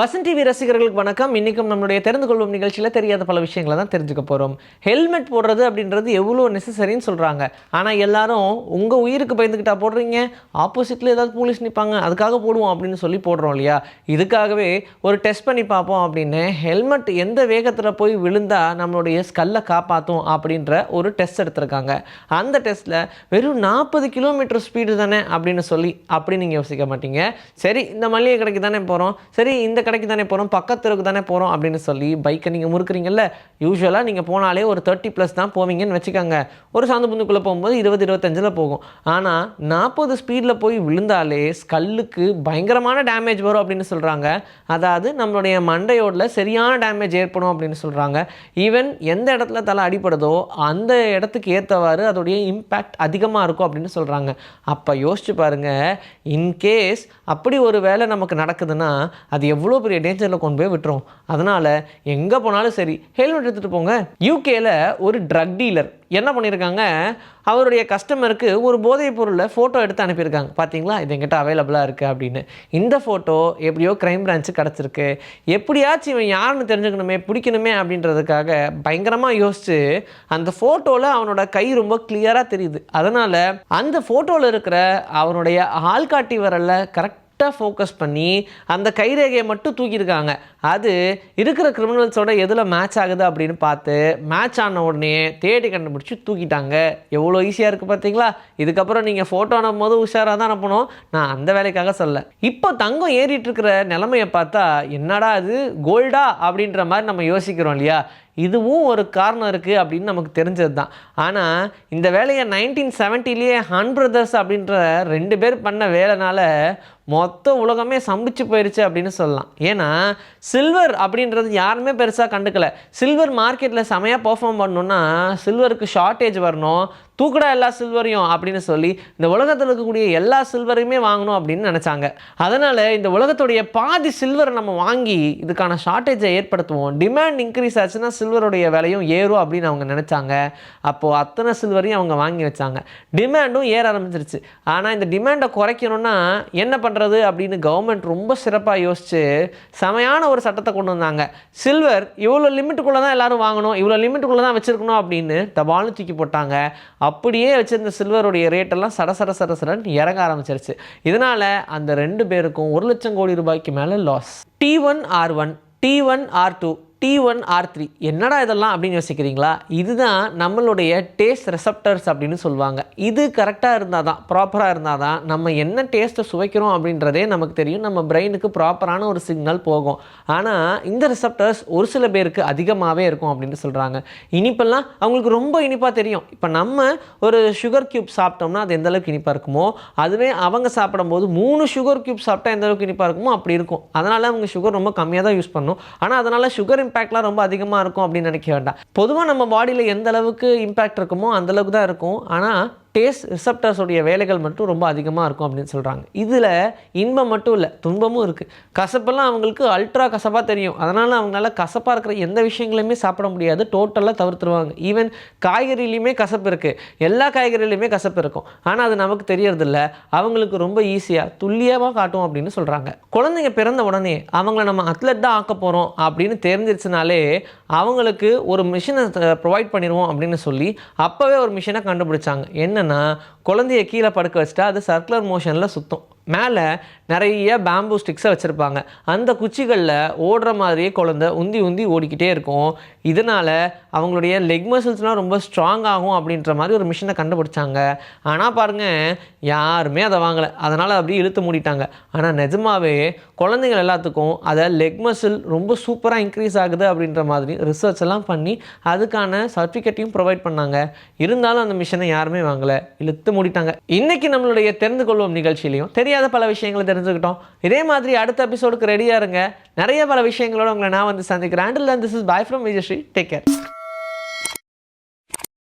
Vasanth TV ரசிகர்களுக்கு வணக்கம். இன்றைக்கும் நம்மளுடைய தெரிந்து கொள்ளும் நிகழ்ச்சியில் தெரியாத பல விஷயங்களை தான் தெரிஞ்சுக்க போகிறோம் ஹெல்மெட் போடுறது அப்படின்றது எவ்வளோ நெசசரின்னு சொல்கிறாங்க ஆனால் எல்லாரும் உங்கள் உயிருக்கு பயந்துக்கிட்டா போடுறீங்க. ஆப்போசிட்டில் ஏதாவது போலீஸ் நிற்பாங்க அதுக்காக போடுவோம் அப்படின்னு சொல்லி போடுறோம் இல்லையா? இதுக்காகவே ஒரு டெஸ்ட் பண்ணி பார்ப்போம் அப்படின்னு ஹெல்மெட் எந்த வேகத்தில் போய் விழுந்தால் நம்மளுடைய ஸ்கல்லை காப்பாற்றும் அப்படின்ற ஒரு டெஸ்ட் எடுத்திருக்காங்க. அந்த டெஸ்ட்டில் வெறும் நாற்பது கிலோமீட்டர் ஸ்பீடு தானே அப்படின்னு சொல்லி அப்படி நீங்கள் யோசிக்க மாட்டீங்க. சரி இந்த மளிகை கடைக்கு தானே போகிறோம் சரி இந்த கடைக்கு தானே போகிறோம் பக்கத்துக்கு தானே போகிறோம் அப்படின்னு சொல்லி பைக்கை நீங்கள் முறுக்குறீங்கல்ல யூஸ்வலாக நீங்கள் போனாலே ஒரு தேர்ட்டி ப்ளஸ் தான் போவீங்கன்னு வச்சுக்கோங்க. ஒரு சாந்து புந்துக்குள்ளே போகும்போது இருபது இருபத்தஞ்சில் போகும். ஆனால் நாற்பது ஸ்பீடில் போய் விழுந்தாலே ஸ்கல்லுக்கு பயங்கரமான டேமேஜ் வரும் அப்படின்னு சொல்கிறாங்க அதாவது நம்மளுடைய மண்டையோட சரியான டேமேஜ் ஏற்படும் அப்படின்னு சொல்கிறாங்க ஈவன் எந்த இடத்துல தலை அடிப்படுதோ அந்த இடத்துக்கு ஏற்றவாறு அதோடைய இம்பேக்ட் அதிகமாக இருக்கும் அப்படின்னு சொல்கிறாங்க அப்போ யோசிச்சு பாருங்கள் இன்கேஸ் அப்படி ஒரு வேலை நமக்கு நடக்குதுன்னா அது எவ்வளோ பெரிய டேஞ்சரில் கொண்டு போய் விட்டுரும். அதனால் எங்கே போனாலும் சரி ஹெல்மெட் எடுத்துகிட்டு போங்க. யூகேயில் ஒரு ட்ரக் டீலர் என்ன பண்ணியிருக்காங்க அவருடைய கஸ்டமருக்கு ஒரு போதைப் பொருளை ஃபோட்டோ எடுத்து அனுப்பியிருக்காங்க. பார்த்தீங்களா இது எங்கிட்ட அவைலபிளாக இருக்குது அப்படின்னு. இந்த ஃபோட்டோ எப்படியோ க்ரைம் பிரான்ச்சு கிடச்சிருக்கு. எப்படியாச்சும் இவன் யாருன்னு தெரிஞ்சுக்கணுமே பிடிக்கணுமே அப்படின்றதுக்காக பயங்கரமாக யோசிச்சு அந்த ஃபோட்டோவில் அவனோட கை ரொம்ப கிளியராக தெரியுது. அதனால் அந்த ஃபோட்டோவில் இருக்கிற அவனுடைய ஆள்காட்டி வரல கரெக்ட் கரெக்டாக ஃபோக்கஸ் பண்ணி அந்த கைரேகையை மட்டும் தூக்கியிருக்காங்க. அது இருக்கிற கிரிமினல்ஸோட எதில் மேட்ச் ஆகுது அப்படின்னு பார்த்து மேட்ச் ஆன உடனே தேடி கண்டுபிடிச்சி தூக்கிட்டாங்க. எவ்வளோ ஈஸியாக இருக்குது பார்த்தீங்களா? இதுக்கப்புறம் நீங்கள் ஃபோட்டோ அனுப்பும்போது உஷாராக தான் அனுப்பணும். நான் அந்த வேலைக்காக சொல்ல. இப்போ தங்கம் ஏறிட்டு இருக்கிற நிலமையை பார்த்தா என்னடா அது கோல்டா அப்படின்ற மாதிரி நம்ம யோசிக்கிறோம் இல்லையா? இதுவும் ஒரு காரணம் இருக்குது அப்படின்னு நமக்கு தெரிஞ்சது தான் ஆனால் இந்த வேலையை நைன்டீன் செவன்ட்டிலேயே ஹான் பிரதர்ஸ் அப்படின்ற ரெண்டு பேர் பண்ண வேலைனால மொத்த உலகமே சம்பிச்சு போயிடுச்சு அப்படின்னு சொல்லலாம். ஏன்னா சில்வர் அப்படின்றது யாருமே பெருசாக கண்டுக்கல. சில்வர் மார்க்கெட்டில் செமையாக பர்ஃபார்ம் பண்ணணுன்னா சில்வருக்கு ஷார்ட்டேஜ் வரணும் தூக்குடா எல்லா சில்வரையும் அப்படின்னு சொல்லி இந்த உலகத்தில் இருக்கக்கூடிய எல்லா சில்வரையுமே வாங்கணும் அப்படின்னு நினச்சாங்க. அதனால் இந்த உலகத்துடைய பாதி சில்வரை நம்ம வாங்கி இதுக்கான ஷார்ட்டேஜை ஏற்படுத்துவோம். டிமாண்ட் இன்க்ரீஸ் ஆச்சுன்னா சில்வருடைய விலையும் ஏறும் அப்படின்னு அவங்க நினச்சாங்க. அப்போது அத்தனை சில்வரையும் அவங்க வாங்கி வச்சாங்க. டிமாண்டும் ஏற ஆரம்பிச்சிருச்சு. ஆனால் இந்த டிமாண்டை குறைக்கணும்னா என்ன பண்ணுறது அப்படின்னு கவர்மெண்ட் ரொம்ப சிறப்பாக யோசிச்சு செமையான ஒரு சட்டத்தை கொண்டு வந்தாங்க. சில்வர் இவ்வளோ லிமிட்டுக்குள்ளே தான் எல்லாரும் வாங்கணும் இவ்வளோ லிமிட்டுக்குள்ளே தான் வச்சுருக்கணும் அப்படின்னு தபால்னு தூக்கி போட்டாங்க. அப்படியே வச்சிருந்த சில்வருடைய ரேட்டெல்லாம் சட சட சட சடன்னு இறங்க ஆரம்பிச்சிருச்சு. இதனால் அந்த ரெண்டு பேருக்கும் ஒரு லட்சம் கோடி ரூபாய்க்கு மேலே loss T one R one T one R two T one R three என்னடா இதெல்லாம் அப்படின்னு யோசிக்கிறீங்களா? இதுதான் நம்மளுடைய டேஸ்ட் ரெசப்டர்ஸ் அப்படின்னு சொல்லுவாங்க. இது கரெக்டாக இருந்தால் தான் ப்ராப்பராக இருந்தால் தான் நம்ம என்ன டேஸ்ட்டை சுவைக்கிறோம் அப்படின்றதே நமக்கு தெரியும். நம்ம பிரெயினுக்கு ப்ராப்பரான ஒரு சிக்னல் போகும். ஆனால் இந்த ரிசப்டர்ஸ் ஒரு சில பேருக்கு அதிகமாகவே இருக்கும் அப்படின்னு சொல்கிறாங்க இனிப்பெல்லாம் அவங்களுக்கு ரொம்ப இனிப்பாக தெரியும். இப்போ நம்ம ஒரு சுகர் க்யூப் சாப்பிட்டோம்னா அது எந்தளவுக்கு இனிப்பாக இருக்குமோ அதுவே அவங்க சாப்பிடும்போது மூணு சுகர் க்யூப் சாப்பிட்டா எந்தளவுக்கு இனிப்பாக இருக்குமோ அப்படி இருக்கும். அதனால் அவங்க சுகர் ரொம்ப கம்மியாக தான் யூஸ் பண்ணும். ஆனால் அதனால் சுகர் இம்பேக்ட்லாம் ரொம்ப அதிகமாக இருக்கும் அப்படின்னு நினைக்க வேண்டாம். பொதுவாக நம்ம பாடியில் எந்த அளவுக்கு இம்பேக்ட் இருக்குமோ அந்த அளவுக்கு தான் இருக்கும். ஆனால் டேஸ்ட் ரிசப்டர்ஸோடைய வேலைகள் மட்டும் ரொம்ப அதிகமாக இருக்கும் அப்படின்னு சொல்கிறாங்க இதில் இன்பம் மட்டும் இல்லை துன்பமும் இருக்குது கசப்பெல்லாம் அவங்களுக்கு அல்ட்ரா கசப்பாக தெரியும். அதனால் அவங்களால கசப்பாக இருக்கிற எந்த விஷயங்களையுமே சாப்பிட முடியாது. டோட்டலாக தவிர்த்துருவாங்க. ஈவன் காய்கறிலையுமே கசப்பு இருக்குது எல்லா காய்கறிலையுமே கசப்பு இருக்கும். ஆனால் அது நமக்கு தெரியறதில்ல. அவங்களுக்கு ரொம்ப ஈஸியாக துல்லியமாக காட்டும் அப்படின்னு சொல்கிறாங்க குழந்தைங்க பிறந்த உடனே அவங்கள நம்ம அத்லெட் தான் ஆக்க போகிறோம் அப்படின்னு தெரிஞ்சிருச்சுனாலே அவங்களுக்கு ஒரு மிஷினை ப்ரொவைட் பண்ணிடுவோம் அப்படின்னு சொல்லி அப்போவே ஒரு மிஷினை கண்டுபிடிச்சாங்க. என்னென்னா குழந்தைய கீழே படுக்க வச்சுட்டா அது சர்க்குலர் மோஷனில் சுற்றும் மேலே நிறைய பேம்பூ ஸ்டிக்ஸை வச்சுருப்பாங்க. அந்த குச்சிகளில் ஓடுற மாதிரியே குழந்த உந்தி உந்தி ஓடிக்கிட்டே இருக்கும். இதனால் அவங்களுடைய லெக் மசில்ஸ்லாம் ரொம்ப ஸ்ட்ராங் ஆகும் அப்படின்ற மாதிரி ஒரு மிஷினை கண்டுபிடிச்சாங்க. ஆனால் பாருங்கள் யாருமே அதை வாங்கலை. அதனால் அப்படியே இழுத்து மூடிட்டாங்க. ஆனால் நிஜமாவே குழந்தைங்கள் எல்லாத்துக்கும் அதை லெக் மசில் ரொம்ப சூப்பராக இன்க்ரீஸ் ஆகுது அப்படின்ற மாதிரி ரிசர்ச் எல்லாம் பண்ணி அதுக்கான சர்டிஃபிகேட்டையும் ப்ரொவைட் பண்ணாங்க. இருந்தாலும் அந்த மிஷினை யாருமே வாங்கலை. இழுத்து மூடிட்டாங்க. இன்றைக்கி நம்மளுடைய தெரிந்து கொள்வோம் நிகழ்ச்சியிலையும் தெரியாத பல விஷயங்களை தெரிஞ்சுக்கிட்டோம். இதே மாதிரி அடுத்த எபிசோடுக்கு ரெடியாக இருங்க. நிறைய பல விஷயங்களோட உங்களை நான் வந்து சந்திக்கிறேன். Until this is bye from Vijayasri take care